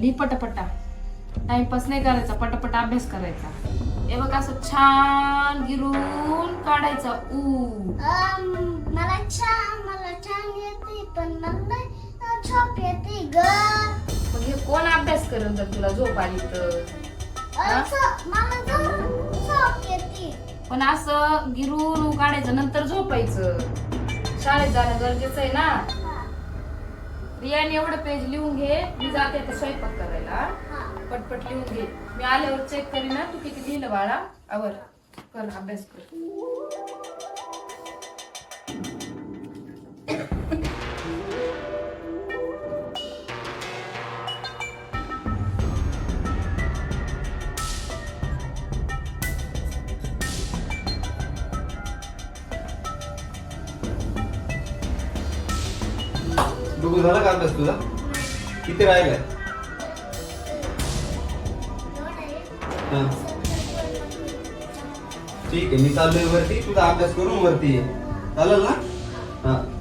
लिही पटापटा. टाइमपास नाही करायचा पटापटा अभ्यास करायचा. हे बघ असं छान गिरून काढायचा. ऊ. मला छान मला छान येते पण मला छॉप येते ग. मग हे कोण अभ्यास करेल जर तुला झोप आली तर? पण असं गिरून काढायचं नंतर झोपायचं. शाळेत जाणं गरजेचं आहे ना? रियाने एवढं पेज लिहून घे. मी जाते आता स्वयंपाक करायला. पटपट लिहून घे. मी आल्यावर चेक करीन तू किती लिहिलं बाळा? आवर. कर अभ्यास कर. बघू झालं का अभ्यास तुझा? किती राहिलाय? हां. ठीक आहे मी चाललोय वरती. तुझा अभ्यास करून वरती ये. चालेल ना? हा.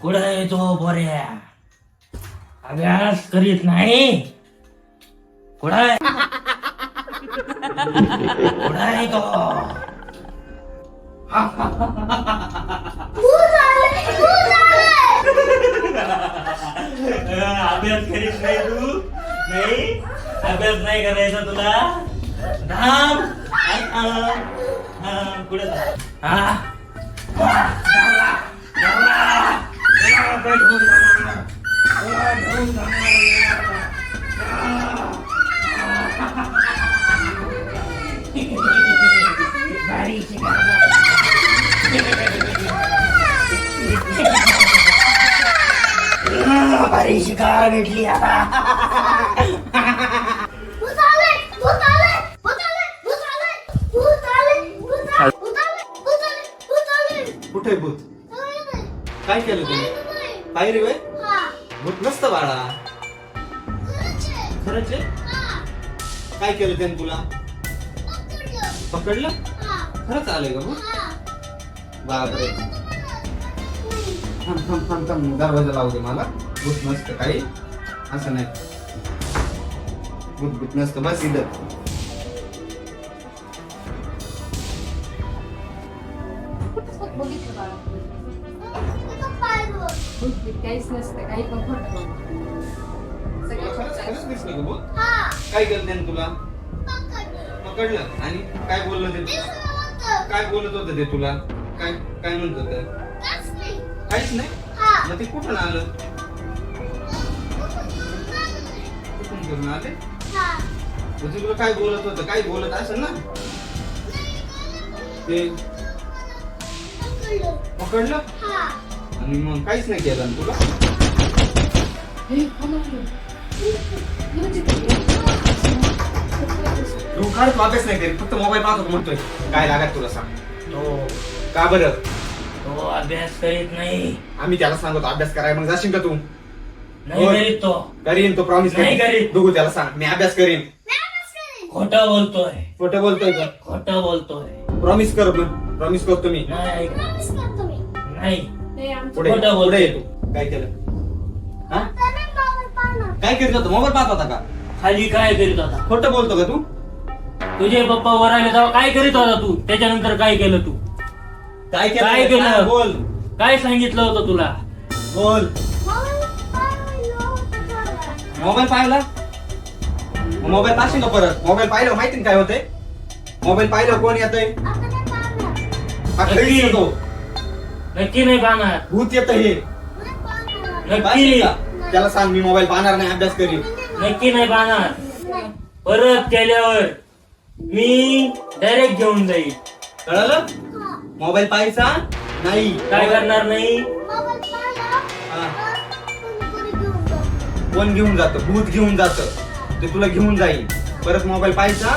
कुठं आहे तो बोऱ्या अभ्यास करीत नाही. कुठं आहे? कुठं आहे तो. अभ्यास करीत नाही तू? नाही? अभ्यास नाही करायचा तुला? थांब कुठे हा? शिकार कुठे भूत? काय केलं तुम्ही? काय रे हा, भूत नसतं बाळा. खरंच आहे. हा, काय केलं त्याने तुला? पकडलं. हा, खरंच आलंय का हा. बापरे. थांब थांब थांब थांब. दरवाजा लावू दे मला. भूत नसतं काही. असं नाही. भूत भूत नसतं. बस इथं. बघितलं बाळा. काहीच नसतं काही पण खोटं बोलतो. सगळं खोटं आहे. खरंच दिसलं का भूत हा, काय केलं त्याने तुला पकडलं. आणि काय बोललं ते. काय बोलत होतं ते तुला काय काय म्हणत होतं काहीच नाही. काहीच नाही हा. मग ते कुठून आलं. कुठून करून आले हा. म्हणजे तुला काय बोलत होतं काय बोलत असेल ना ते पकडलं. हा. आणि मग काहीच नाही केलं ना तुला हे? हे म्हणजे? तू खरंच अभ्यास नाही करीत फक्त मोबाईल पाहतो म्हणतोय काय लागत तुला सांग तो का बरं तो अभ्यास करीत नाही आम्ही त्याला सांगतो अभ्यास करायला मग जाशील का तू नाही होय. करीत तो करीन तो प्रॉमिस नाही करीत. बघू त्याला सांग मी अभ्यास करीन. खोटं बोलतोय खोटं बोलतोय का खोटं बोलतोय प्रॉमिस कर प्रॉमिस करतो मी नाही ऐक प्रॉमिस करतो मी. नाही हे पुढे. खोटं काय केलं? हा. काय करत होता? मोबाईल पाहत होता का? खाली काय करीत होता? खोटं बोलतो का तू? तुझे पप्पा वर आले तेव्हा काय करीत होता तू? त्याच्यानंतर काय केलं तू? काय काय केलं? बोल. काय सांगितलं होतं तुला? बोल. मोबाईल पाहिलं. मोबाईल पाहशील का परत? मोबाईल पाहिलं माहिती ना काय होते मोबाईल पाहिलं कोण येतंय. हा. येतो. नक्की नाही पाहणार भूत येत हे. नक्की? त्याला सांग मी मोबाईल पाहणार नाही अभ्यास करीन नक्की नाही पाहणार. परत केल्यावर मी डायरेक्ट घेऊन जाईल कळलं. मोबाईल पाहायचा नाही काय करणार नाही. कोण घेऊन जात भूत घेऊन जात ते तुला घेऊन जाईल परत मोबाईल पाहायचा